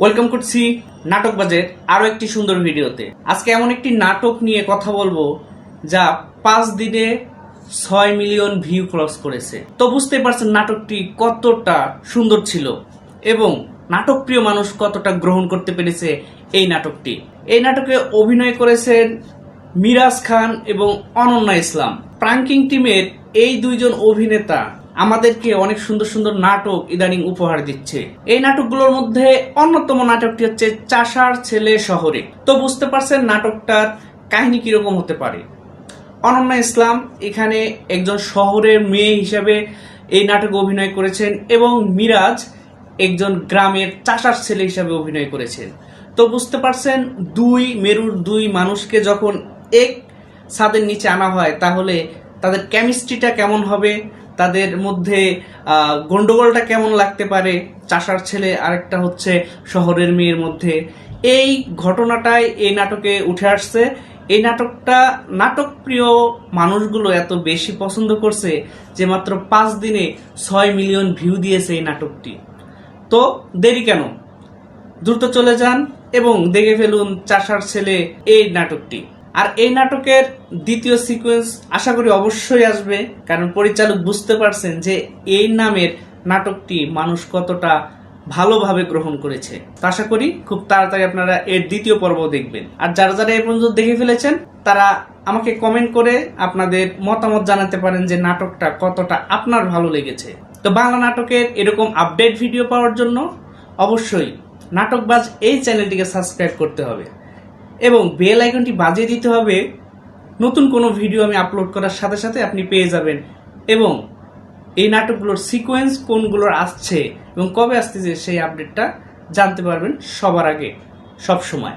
Welcome করছি নাটক বাজের আরও একটি সুন্দর ভিডিওতে। আজকে এমন একটি নাটক নিয়ে কথা বলব যা পাঁচ দিনে ছয় মিলিয়ন ভিউ ক্রস করেছে। তো বুঝতে পারছেন নাটকটি কতটা সুন্দর ছিল এবং নাটক প্রিয় মানুষ কতটা গ্রহণ করতে পেরেছে এই নাটকটি। এই নাটকে অভিনয় করেছেন মিরাজ খান এবং অনন্যা ইসলাম। প্রাঙ্কিং টিমের এই দুইজন অভিনেতা আমাদেরকে অনেক সুন্দর সুন্দর নাটক ইদানিং উপহার দিচ্ছে। এই নাটকগুলোর মধ্যে অন্যতম নাটকটি হচ্ছে চাষার ছেলে শহরে। তো বুঝতে পারছেন নাটকটার কাহিনী কীরকম হতে পারে? অনন্যা ইসলাম এখানে একজন শহরের মেয়ে হিসেবে এই নাটকে অভিনয় করেছেন এবং মিরাজ একজন গ্রামের চাষার ছেলে হিসাবে অভিনয় করেছেন। তো বুঝতে পারছেন দুই মেরুর দুই মানুষকে যখন এক ছাদের নিচে আনা হয়, তাহলে তাদের কেমিস্ট্রিটা কেমন হবে? তাদের মধ্যে গন্ডগোলটা কেমন লাগতে পারে? চাষার ছেলে আরেকটা হচ্ছে শহরের মেয়ের মধ্যে। এই ঘটনাটাই এই নাটকে উঠে আসছে। এই নাটকটা নাটক প্রিয় মানুষগুলো এত বেশি পছন্দ করছে যে মাত্র পাঁচ দিনে ছয় মিলিয়ন ভিউ দিয়েছে এই নাটকটি। তো দেরি কেন? দ্রুত চলে যান এবং দেখে ফেলুন চাষার ছেলে এই নাটকটি। আর এই নাটকের দ্বিতীয় সিকোয়েন্স আশা করি অবশ্যই আসবে, কারণ পরিচালক বুঝতে পারছেন যে এই নামের নাটকটি মানুষ কতটা ভালোভাবে গ্রহণ করেছে। আশা করি খুব তাড়াতাড়ি আপনারা এর দ্বিতীয় পর্ব দেখবেন। আর যারা যারা এই পর্যন্ত দেখে ফেলেছেন, তারা আমাকে কমেন্ট করে আপনাদের মতামত জানাতে পারেন যে নাটকটা কতটা আপনার ভালো লেগেছে। তো বাংলা নাটকের এরকম আপডেট ভিডিও পাওয়ার জন্য অবশ্যই নাটকবাজ এই চ্যানেলটিকে সাবস্ক্রাইব করতে হবে। এবং বেল আইকনটি বাজিয়ে দিতে হবে। নতুন কোনো ভিডিও আমি আপলোড করার সাথে সাথে আপনি পেয়ে যাবেন। এবং এই নাটকগুলোর সিকোয়েন্স কোনগুলোর আসছে এবং কবে আসতেছে সেই আপডেটটা জানতে পারবেন সবার আগে, সব সময়।